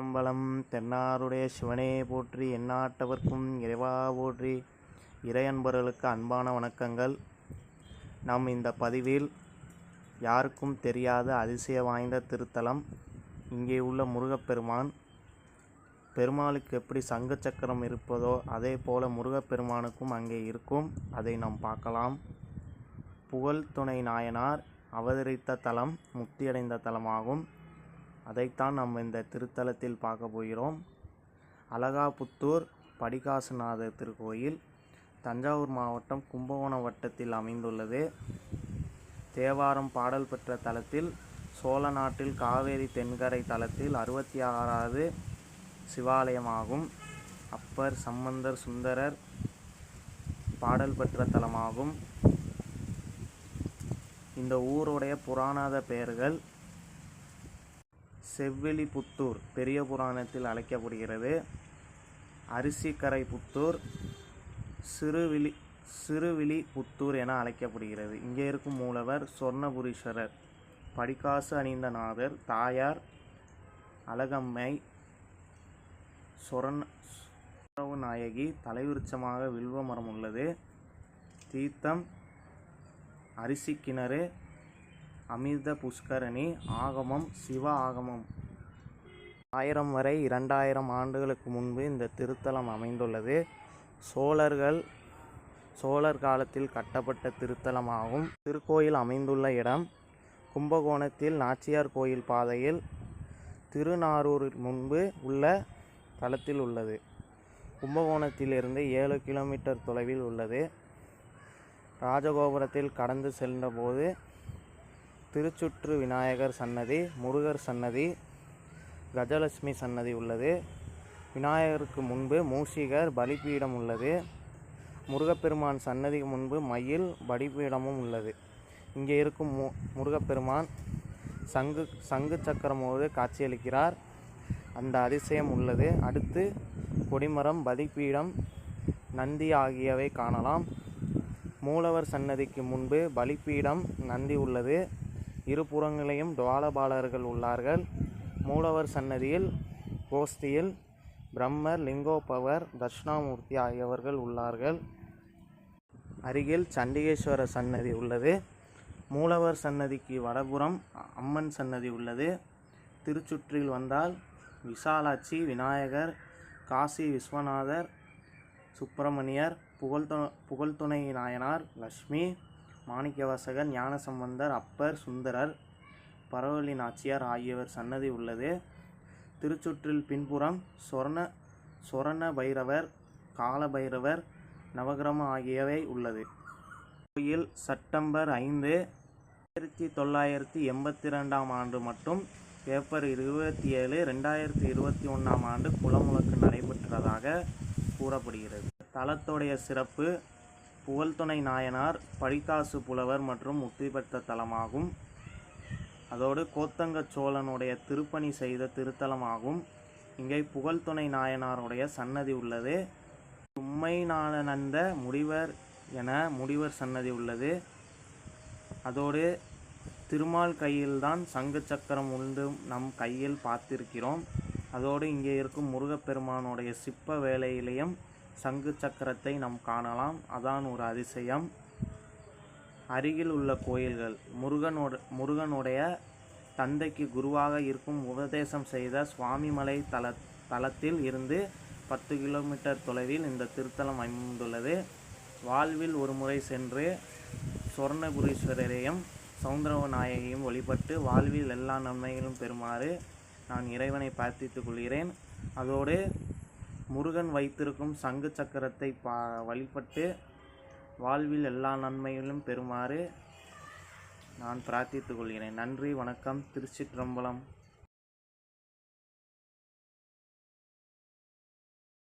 அம்பலம் தென்னாருடைய சிவனே போற்றி எந்நாட்டவர்க்கும் இறைவா போற்றி. இறையன்பர்களுக்கு அன்பான வணக்கங்கள். நாம் இந்த பதிவில் யாருக்கும் தெரியாத அதிசய வாய்ந்த திருத்தலம் இங்கே உள்ள முருகப்பெருமான். பெருமாளுக்கு எப்படி சங்கு சக்கரம் இருப்பதோ அதே போல முருகப்பெருமானுக்கும் அங்கே இருக்கும். அதை நாம் பார்க்கலாம். புகழ் துணை நாயனார் அவதரித்த தலம் முக்தியடைந்த தலமாகும். அதைத்தான் நம்ம இந்த திருத்தலத்தில் பார்க்க போகிறோம். அலகாபுத்தூர் படிகாசுநாதர் திருக்கோயில் தஞ்சாவூர் மாவட்டம் கும்பகோணம் வட்டத்தில் அமைந்துள்ளது. தேவாரம் பாடல் பெற்ற தலத்தில் சோழ நாட்டில் காவேரி தென்கரை தலத்தில் அறுபத்தி ஆறாவது சிவாலயமாகும். அப்பர் சம்பந்தர் சுந்தரர் பாடல் பெற்ற தலமாகும். இந்த ஊருடைய புராணாத பெயர்கள் செவ்வெளிபுத்தூர் பெரிய புராணத்தில் அழைக்கப்படுகிறது. அரிசிக்கரை புத்தூர் சிறுவிழி சிறுவிழி புத்தூர் என அழைக்கப்படுகிறது. இங்கே இருக்கும் மூலவர் சொர்ணபுரீஸ்வரர். படிக்காசு அணிந்த நாதர் தாயார் அழகம்மை சொரண சுரவு நாயகி தலைவிருச்சமாக வில்வ மரம் உள்ளது. தீர்த்தம் அரிசி கிணறு அமிர்த புஷ்கரணி ஆகமம் சிவ ஆகமம். ஆயிரம் வரை இரண்டாயிரம் ஆண்டுகளுக்கு முன்பு இந்த திருத்தலம் அமைந்துள்ளது. சோழர்கள் சோழர் காலத்தில் கட்டப்பட்ட திருத்தலமாகும். திருக்கோயில் அமைந்துள்ள இடம் கும்பகோணத்தில் நாச்சியார் கோயில் பாதையில் திருநாரூர் முன்பு உள்ள தளத்தில் உள்ளது. கும்பகோணத்திலிருந்து ஏழு கிலோமீட்டர் தொலைவில் உள்ளது. ராஜகோபுரத்தில் கடந்து சென்றபோது திருச்சுற்று விநாயகர் சன்னதி முருகர் சன்னதி கஜலட்சுமி சன்னதி உள்ளது. விநாயகருக்கு முன்பு மூஷிகர் பலிப்பீடம் உள்ளது. முருகப்பெருமான் சன்னதிக்கு முன்பு மயில் பலிப்பீடமும் உள்ளது. இங்கே இருக்கும் மு முருகப்பெருமான் சங்கு சங்கு சக்கரமோடு காட்சியளிக்கிறார். அந்த அதிசயம் உள்ளது. அடுத்து கொடிமரம் பலிப்பீடம் நந்தி ஆகியவை காணலாம். மூலவர் சன்னதிக்கு முன்பு பலிப்பீடம் நந்தி உள்ளது. இருபுறங்களையும் துவாலபாலர்கள் உள்ளார்கள். மூலவர் சன்னதியில் கோஸ்தியில் பிரம்மர் லிங்கோபவர் தட்சிணாமூர்த்தி ஆகியவர்கள் உள்ளார்கள். அருகில் சண்டிகேஸ்வரர் சன்னதி உள்ளது. மூலவர் சன்னதிக்கு வடபுறம் அம்மன் சன்னதி உள்ளது. திருச்சுற்றில் வந்தால் விசாலாட்சி விநாயகர் காசி விஸ்வநாதர் சுப்பிரமணியர் புகழ்து புகழ்துணை நாயனார் லக்ஷ்மி மாணிக்கவாசகர் ஞானசம்பந்தர் அப்பர் சுந்தரர் பரவலி நாச்சியார் ஆகியவர் சன்னதி உள்ளது. திருச்சுற்றில் பின்புறம் சொர்ண சொரண பைரவர் கால பைரவர் நவகிரமம் ஆகியவை உள்ளது. கோயில் செப்டம்பர் ஐந்து ஆயிரத்தி தொள்ளாயிரத்தி எண்பத்தி ரெண்டாம் ஆண்டு மட்டும் ஏப்ரல் இருபத்தி ஏழு ரெண்டாயிரத்தி இருபத்தி ஒன்றாம் ஆண்டு குளமுழக்கு நடைபெற்றதாக கூறப்படுகிறது. தலத்துடைய சிறப்பு புகழ்துணை நாயனார் படிக்காசு புலவர் மற்றும் முக்தி பெற்ற தலமாகும். அதோடு கோத்தங்க சோழனுடைய திருப்பணி செய்த திருத்தலமாகும். இங்கே புகழ்துணை நாயனாருடைய சன்னதி உள்ளது. உம்மை முடிவர் என முடிவர் சன்னதி உள்ளது. அதோடு திருமால் கையில்தான் சங்கு சக்கரம் உண்டு நம் கையில் பார்த்திருக்கிறோம். அதோடு இங்கே இருக்கும் முருகப்பெருமானுடைய சிற்ப வேலையிலையும் சங்கு சக்கரத்தை நாம் காணலாம். அதான் ஒரு அதிசயம். அருகில் உள்ள கோயில்கள். முருகனோட முருகனுடைய தந்தைக்கு குருவாக இருக்கும் உபதேசம் செய்த சுவாமிமலை தல தலத்தில் இருந்து பத்து கிலோமீட்டர் தொலைவில் இந்த திருத்தலம் அமைந்துள்ளது. வாழ்வில் ஒரு முறை சென்று சொர்ணபுரீஸ்வரரையும் சௌந்தரவ நாயகியும் வழிபட்டு வாழ்வில் எல்லா நன்மைகளும் பெறுமாறு நான் இறைவனை பிரார்த்தித்துக் கொள்கிறேன். அதோடு முருகன் வைத்திருக்கும் சங்கு சக்கரத்தை பா வழிபட்டு வாழ்வில் எல்லா நன்மைகளும் பெறுமாறு நான் பிரார்த்தித்துக் கொள்கிறேன். நன்றி வணக்கம் திருச்சிற்றம்பலம்.